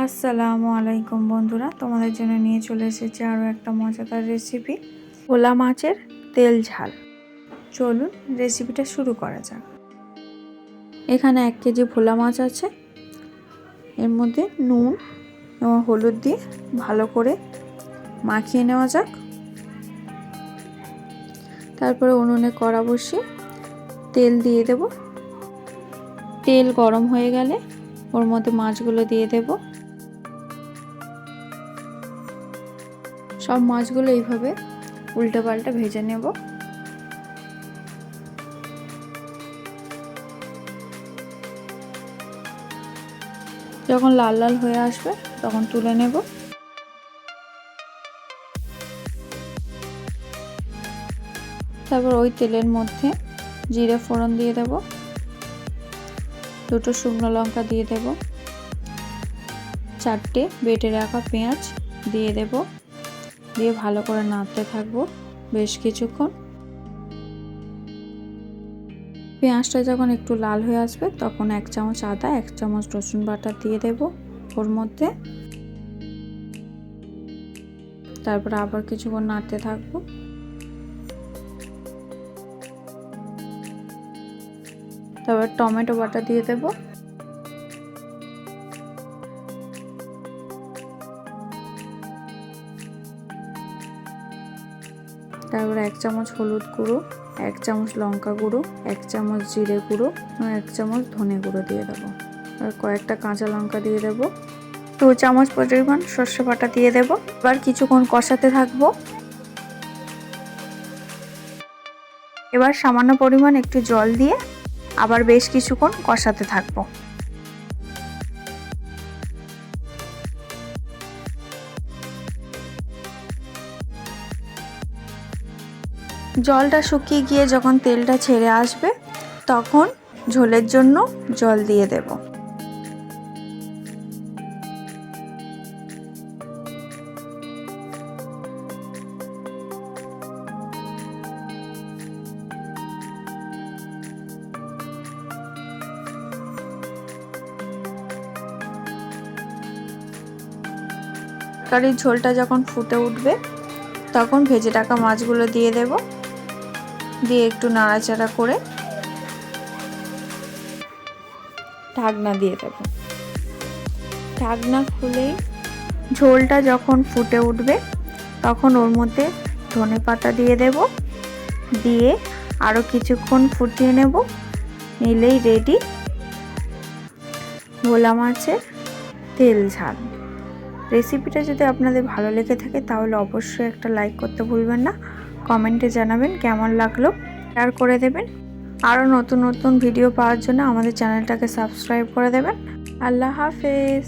আসসালামু আলাইকুম বন্ধুরা, তোমাদের জন্য নিয়ে চলে এসেছি আরও একটা মজাদার রেসিপি ভোলা মাছের তেল ঝাল। চলুন রেসিপিটা শুরু করা যাক। এখানে এক কেজি ভোলা মাছ আছে, এর মধ্যে নুন এবং হলুদ দিয়ে ভালো করে মাখিয়ে নেওয়া যাক। তারপরে উনুনে কড়া বসিয়ে তেল দিয়ে দেব। তেল গরম হয়ে গেলে ওর মধ্যে মাছগুলো দিয়ে দেব। সব মাছগুলো এইভাবে উল্টে পাল্টা ভেজে নেব। যখন লাল লাল হয়ে আসবে, তখন তুলে নেব। তারপর ওই তেলের মধ্যে জিরে ফোড়ন দিয়ে দেব। দুটো শুকনো লঙ্কা দিয়ে দেব। চারটে বেটে রাখা পেঁয়াজ দিয়ে দেব। দিয়ে ভালো করে নাড়তে থাকব বেশ কিছুক্ষণ। পেঁয়াজটা যখন একটু লাল হয়ে আসবে, তখন এক চামচ আদা, এক চামচ রসুন বাটা দিয়ে দেব ওর মধ্যে। তারপর আবার কিছুক্ষণ নাড়তে থাকব। তারপর টমেটো বাটা দিয়ে দেব। তারপর এক চামচ হলুদ গুঁড়ো, এক চামচ লঙ্কা গুঁড়ো, এক চামচ জিরে গুঁড়ো এক চামচ ধনে গুঁড়ো দিয়ে দেবো। আর কয়েকটা কাঁচা লঙ্কা দিয়ে দেবো। দু চামচ পরিমাণ সর্ষে বাটা দিয়ে দেবো। এবার কিছুক্ষণ কষাতে থাকব। এবার সামান্য পরিমাণ একটু জল দিয়ে আবার বেশ কিছুক্ষণ কষাতে থাকব। জলটা শুকিয়ে গিয়ে যখন তেলটা ছেড়ে আসবে, তখন ঝোলের জন্য জল দিয়ে দেব। তরকারির ঝোলটা যখন ফুটে উঠবে, তখন ভেজে রাখা মাছগুলো দিয়ে দেব। দিয়ে একটু নাড়াচাড়া করে ঢাকনা দিয়ে দেব। ঢাকনা খুলেই ঝোলটা যখন ফুটে উঠবে, তখন ওর মধ্যে ধনে পাতা দিয়ে দেব। দিয়ে আরও কিছুক্ষণ ফুটিয়ে নেব। নিলেই রেডি ভোলা মাছের তেল ঝাল। রেসিপিটা যদি আপনাদের ভালো লেগে থাকে, তাহলে অবশ্যই একটা লাইক করতে ভুলবেন না। কমেন্টে জানাবেন কেমন লাগল। শেয়ার করে দেবেন। আরও নতুন নতুন ভিডিও পাওয়ার জন্য আমাদের চ্যানেলটাকে সাবস্ক্রাইব করে দেবেন। আল্লাহ হাফেজ।